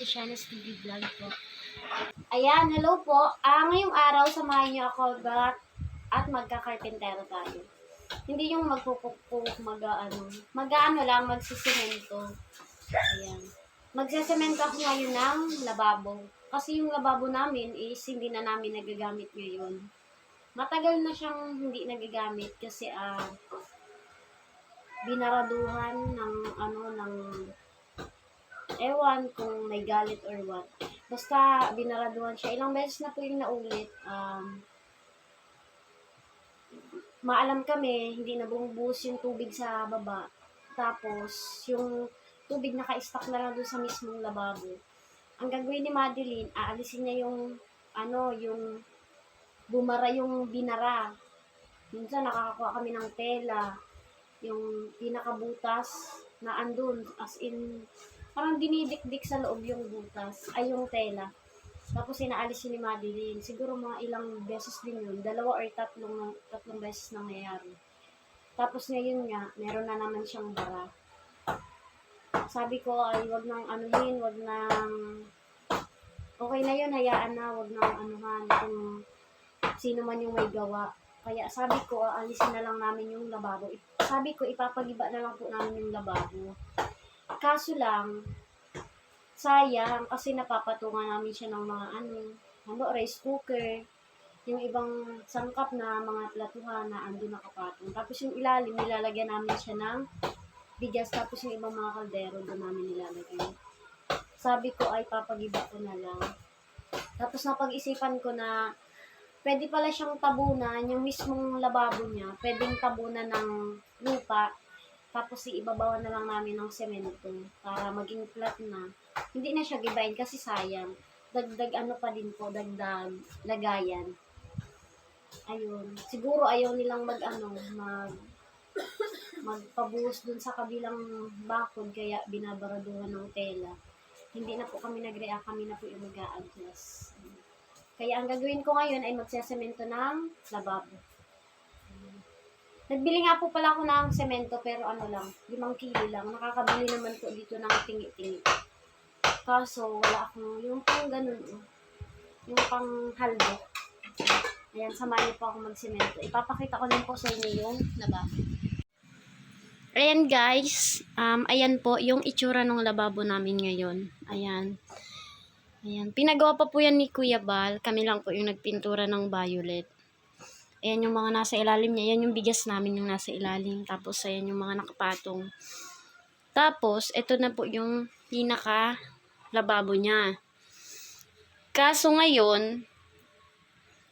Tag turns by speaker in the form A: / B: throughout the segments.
A: Ate Shana's TV vlog po. Ayan, hello po. Ah, ngayong araw, samahan niyo ako at, at magkakarpentero tayo. Hindi yung magpupukpuk, mag ano, mag ano lang, magsisemento. Ayan. Magsesemento ako ngayon ng lababo. Kasi yung lababo namin is hindi na namin nagagamit ngayon. Matagal na siyang hindi nagagamit kasi ah binaraduhan ng ano ng ewan kung may galit or what. Basta binaraduhan siya. Ilang beses na po yung naulit. Um, maalam kami, hindi na bumubuhos yung tubig sa baba. Tapos, yung tubig naka-stack na lang doon sa mismong lababo. Ang gagawin ni Madeline, aalisin niya yung, ano, yung bumara yung binara. Minsan nakakakuha kami ng tela, yung pinakabutas na andun, as in, parang dinidikdik sa loob yung butas, ay yung tela. Tapos inaalis ni Madeline. Siguro mga ilang beses din yun. Dalawa or tatlong, tatlong beses nangyayari. Tapos ngayon nga, meron na naman siyang bara. Sabi ko ay wag nang anuhin, wag nang okay na yun, hayaan na, wag nang anuhan kung sino man yung may gawa. Kaya sabi ko, alisin na lang namin yung lababo. Sabi ko, ipapagiba na lang po namin yung lababo. Kaso lang, sayang kasi napapatungan namin siya ng mga ano, ano, rice cooker, yung ibang sangkap na mga platuhan na ando nakapatong. Tapos yung ilalim, nilalagyan namin siya ng bigas. Tapos yung ibang mga kaldero, doon namin nilalagay. Sabi ko ay papagiba ko na lang. Tapos napag-isipan ko na pwede pala siyang tabunan, yung mismong lababo niya, pwedeng tabunan ng lupa, tapos iibabawan na lang namin ng semento para maging flat na. Hindi na siya gibain kasi sayang. Dagdag ano pa din po, dagdag lagayan. Ayun. Siguro ayaw nilang mag ano, mag magpabuhos dun sa kabilang bakod kaya binabaraduhan ng tela. Hindi na po kami nag-react, kami na po yung mag-a-adjust. Kaya ang gagawin ko ngayon ay magsesemento ng lababo. Nagbili nga po pala ako ng semento pero ano lang, limang kilo lang. Nakakabili naman po dito ng tingi-tingi. Kaso wala akong yung pang ganun. Yung pang haldo. Ayan, samahan niyo po ako magsemento. Ipapakita ko din po sa inyo yung lababo. Ayan guys, um, ayan po yung itsura ng lababo namin ngayon. Ayan. Ayan. Pinagawa pa po yan ni Kuya Bal. Kami lang po yung nagpintura ng violet. Ayan yung mga nasa ilalim niya. Ayan yung bigas namin yung nasa ilalim. Tapos ayan yung mga nakapatong. Tapos, ito na po yung pinaka lababo niya. Kaso ngayon,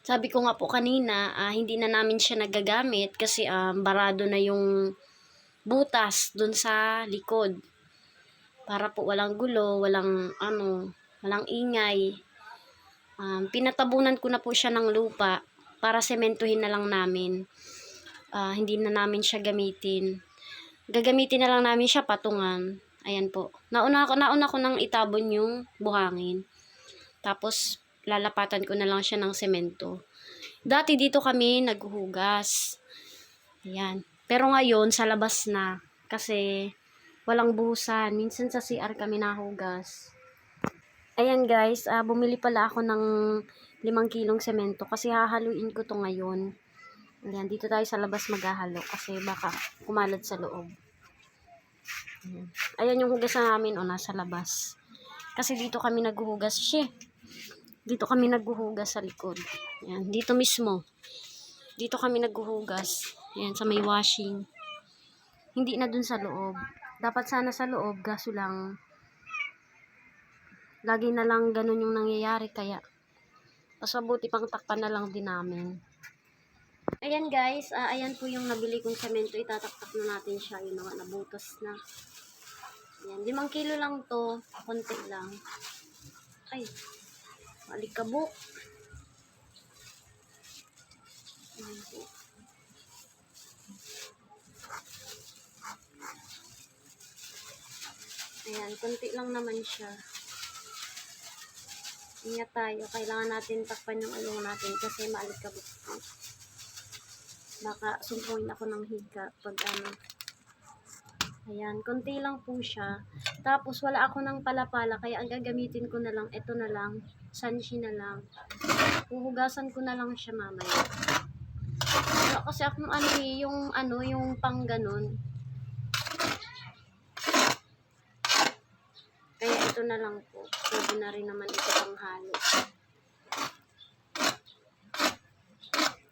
A: sabi ko nga po kanina, ah, hindi na namin siya nagagamit kasi um, barado na yung butas dun sa likod. Para po walang gulo, walang ano, walang ingay. Um, pinatabunan ko na po siya ng lupa para sementuhin na lang namin. Ah, hindi na namin siya gamitin. Gagamitin na lang namin siya patungan. Ayan po. Nauna ko, nauna ko nang itabon yung buhangin. Tapos, lalapatan ko na lang siya ng semento. Dati dito kami naghuhugas. Ayan. Pero ngayon, sa labas na. Kasi, walang buhusan. Minsan sa CR kami nahugas. Ayan guys, ah, bumili pala ako ng limang kilong semento kasi hahaluin ko to ngayon. Ayan, dito tayo sa labas maghahalo kasi baka kumalat sa loob. Ayan, Ayan yung hugasan namin o nasa labas. Kasi dito kami naghuhugas siya. Dito kami naghuhugas sa likod. Ayan, dito mismo. Dito kami naghuhugas. Ayan, sa may washing. Hindi na dun sa loob. Dapat sana sa loob, gaso lang lagi na lang ganun yung nangyayari kaya mas mabuti pang takpan na lang din namin. Ayan guys, ah, ayan po yung nabili kong semento. Itataktak na natin siya. Yun nga, nabutas na. Ayan, limang kilo lang to. Konti lang. Ay, malikabok. Ayan po. Ayan, konti lang naman siya. Ingat tayo. Kailangan natin takpan yung ano natin kasi maalikabok po. Baka sumpuin ako ng higa pag ano. Ayan, konti lang po siya. Tapos wala ako ng palapala, kaya ang gagamitin ko na lang, ito na lang, sanshi na lang. Huhugasan ko na lang siya mamaya. Wala kasi akong ano eh, yung ano, yung pang ganun. Kaya ito na lang po. Pwede na rin naman ito pang halo.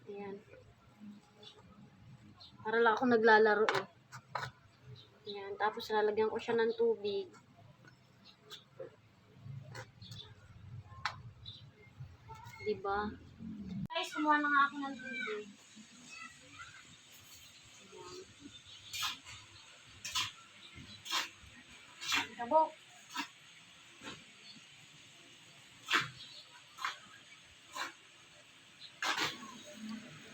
A: Ayan. Para lang ako naglalaro eh. Ayan. Tapos lalagyan ko siya ng tubig. Diba? Guys, kumuha na nga ako ng tubig. Ayan. Kabok.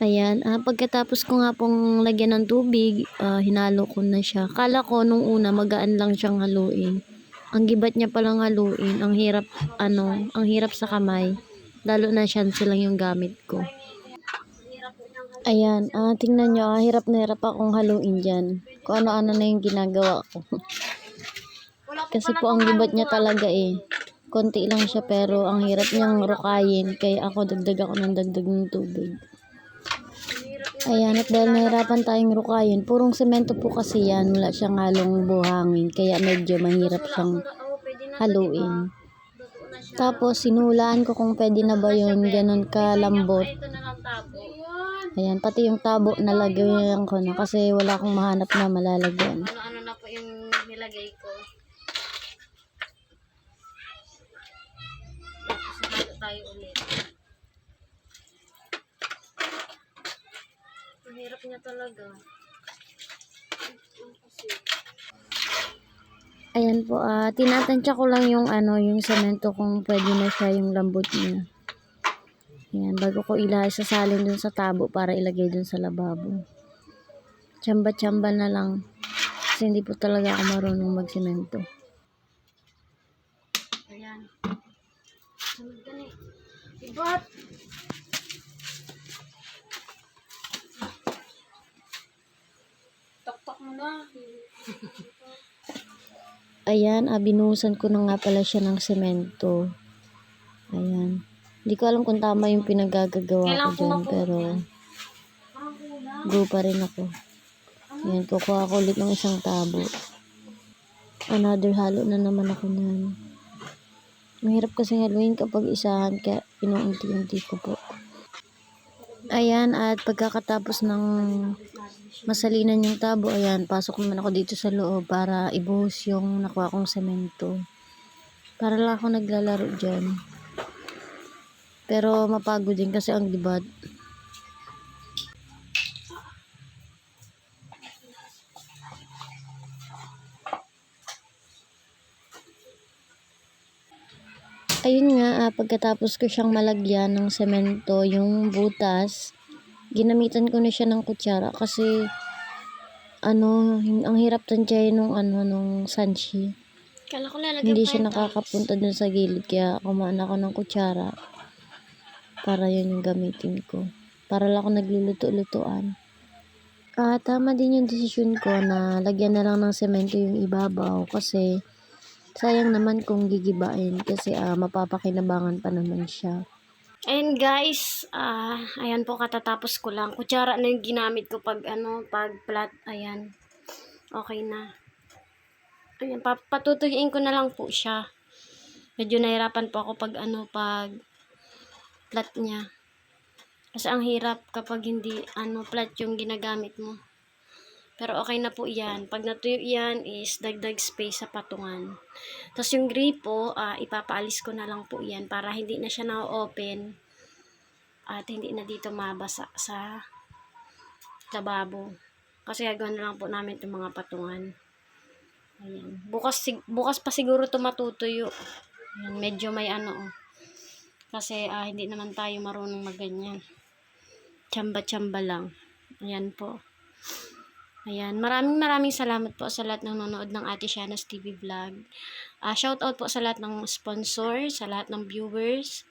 B: Ayan, ah, pagkatapos ko nga pong lagyan ng tubig, ah, hinalo ko na siya. Kala ko nung una magaan lang siyang haluin. Ang gibat niya palang haluin, ang hirap, ano, ang hirap sa kamay. Lalo na chance lang yung gamit ko. Ayan, ah, tingnan nyo, ah, hirap na hirap akong haluin dyan. Kung ano-ano na yung ginagawa ko. Kasi po ang gibat niya talaga eh. Konti lang siya pero ang hirap niyang rukayin. Kaya ako dagdag ako ng dagdag ng tubig. Ayan, at dahil nahirapan tayong rukayin, purong semento po kasi yan, wala siyang halong buhangin, kaya medyo mahirap siyang haluin. Tapos, sinulaan ko kung pwede na ba yun, ganun kalambot. Ayan, pati yung tabo nalagyan ko na kasi wala akong mahanap na malalagyan.
A: Ano-ano na po yung nilagay ko. Tapos tayo ulit. Hirap niya talaga.
B: Ayan po, ah, tinatansya ko lang yung ano, yung semento kung pwede na siya yung lambot niya. Ayan, bago ko ila sasalin dun sa tabo para ilagay dun sa lababo. Tsamba-tsamba na lang. Kasi hindi po talaga ako marunong magsemento.
A: Ayan. Sunod ka na eh. Ibat! Mo na.
B: Ayan, ah, binuhusan ko na nga pala siya ng semento. Ayan. Hindi ko alam kung tama yung pinagagagawa ko dyan, pero go pa rin ako. Ayan, kukuha ko ulit ng isang tabo. Another halo na naman ako niyan. Mahirap kasi haluin kapag isahan, kaya inuunti-unti ko po. Ayan, at pagkakatapos ng masalinan yung tabo, ayan, pasok naman ako dito sa loob para ibuhos yung nakuha kong semento. Para lang ako naglalaro dyan. Pero mapagod din kasi ang dibat. Ayun nga, ah, pagkatapos ko siyang malagyan ng semento, yung butas, ginamitan ko na siya ng kutsara kasi ano, ang hirap tansyahin nung ano, nung sanshi.
A: Kala ko lalagyan
B: Hindi siya nakakapunta dun sa gilid kaya kumaan ako ng kutsara para yun yung gamitin ko. Para lang ako nagluluto-lutuan. Ah, tama din yung desisyon ko na lagyan na lang ng semento yung ibabaw kasi sayang naman kung gigibain kasi ah, mapapakinabangan pa naman siya.
A: Ayan guys, ah ayan po katatapos ko lang. Kutsara na yung ginamit ko pag ano, pag plat, ayan. Okay na. Ayan, pa- patutuyuin ko na lang po siya. Medyo nahirapan po ako pag ano, pag plat niya. Kasi ang hirap kapag hindi ano, plat yung ginagamit mo. Pero okay na po yan. Pag natuyo yan is dagdag space sa patungan. Tapos yung gripo, ah, ipapaalis ko na lang po yan para hindi na siya na-open at hindi na dito mabasa sa lababo. Kasi gagawin na lang po namin itong mga patungan. Ayan. Bukas, bukas pa siguro ito matutuyo. Ayan, medyo may ano oh. Kasi ah, hindi naman tayo marunong maganyan. Tsamba-tsamba lang. Ayan po. Ayan, maraming maraming salamat po sa lahat ng nanonood ng Ate Shana's TV Vlog. Ah, shout out po sa lahat ng sponsor, sa lahat ng viewers,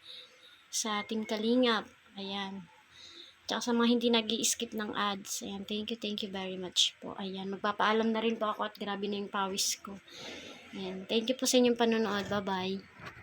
A: sa Team Kalingap. Ayan. Tsaka sa mga hindi nag skip ng ads. Ayan, thank you, thank you very much po. Ayan, magpapaalam na rin po ako at grabe na yung pawis ko. Ayan, thank you po sa inyong panonood. Bye-bye.